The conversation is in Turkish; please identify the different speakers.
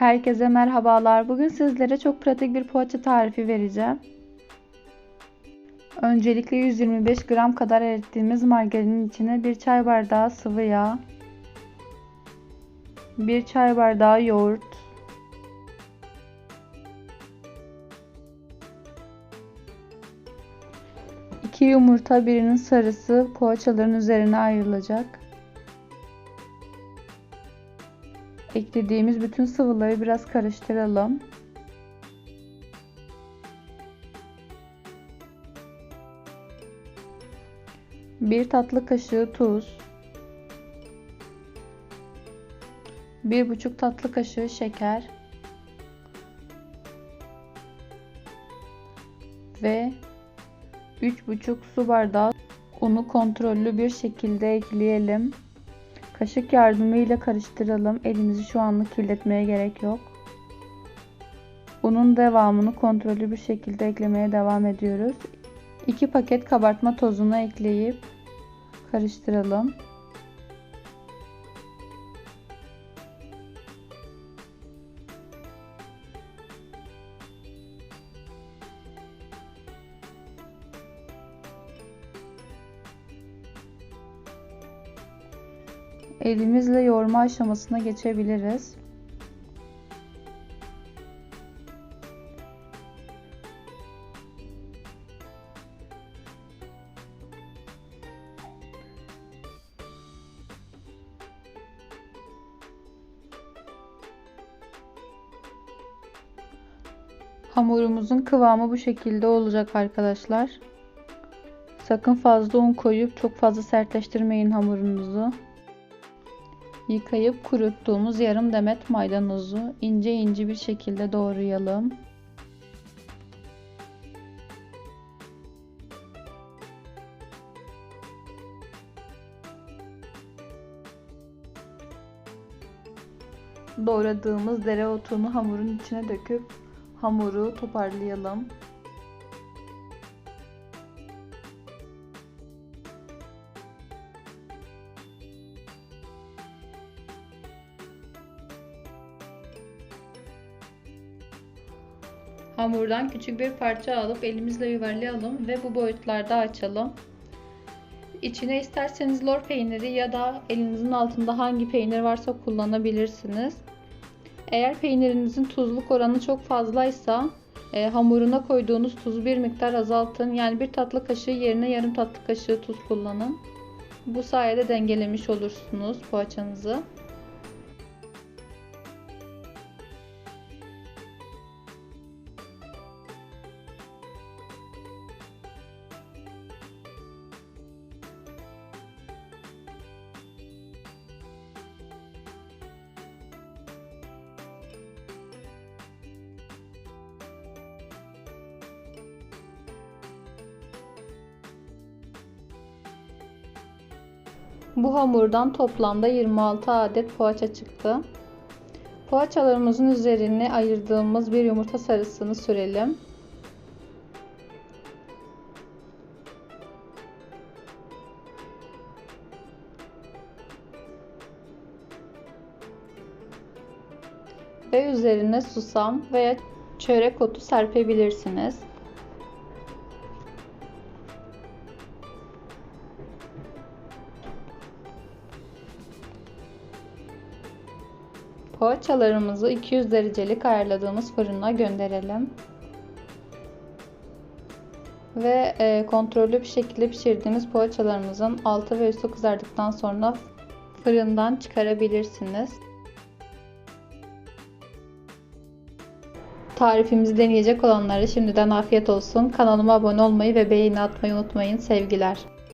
Speaker 1: Herkese merhabalar. Bugün sizlere çok pratik bir poğaça tarifi vereceğim. Öncelikle 125 gram kadar erittiğimiz margarinin içine 1 çay bardağı sıvı yağ, 1 çay bardağı yoğurt, iki yumurta birinin sarısı poğaçaların üzerine ayrılacak. Eklediğimiz bütün sıvıları biraz karıştıralım. Bir tatlı kaşığı tuz. Bir buçuk tatlı kaşığı şeker. Ve üç buçuk su bardağı unu kontrollü bir şekilde ekleyelim. Kaşık yardımıyla karıştıralım. Elimizi şu anlık kirletmeye gerek yok. Unun devamını kontrollü bir şekilde eklemeye devam ediyoruz. 2 paket kabartma tozunu ekleyip karıştıralım. Elimizle yoğurma aşamasına geçebiliriz. Hamurumuzun kıvamı bu şekilde olacak arkadaşlar. Sakın fazla un koyup çok fazla sertleştirmeyin hamurunuzu. Yıkayıp kuruttuğumuz yarım demet maydanozu ince ince bir şekilde doğrayalım. Doğradığımız dereotunu hamurun içine döküp hamuru toparlayalım. Hamurdan küçük bir parça alıp elimizle yuvarlayalım ve bu boyutlarda açalım. İçine isterseniz lor peyniri ya da elinizin altında hangi peynir varsa kullanabilirsiniz. Eğer peynirinizin tuzluk oranı çok fazlaysa e, hamuruna koyduğunuz tuzu bir miktar azaltın. Yani bir tatlı kaşığı yerine yarım tatlı kaşığı tuz kullanın. Bu sayede dengelemiş olursunuz poğaçanızı. Bu hamurdan toplamda 26 adet poğaça çıktı. Poğaçalarımızın üzerine ayırdığımız bir yumurta sarısını sürelim. Ve üzerine susam veya çörek otu serpebilirsiniz. Poğaçalarımızı 200 derecelik ayarladığımız fırına gönderelim. Ve e, kontrollü bir şekilde pişirdiğimiz poğaçalarımızın altı ve üstü kızardıktan sonra fırından çıkarabilirsiniz. Tarifimizi deneyecek olanlara şimdiden afiyet olsun. Kanalıma abone olmayı ve beğeni atmayı unutmayın. Sevgiler.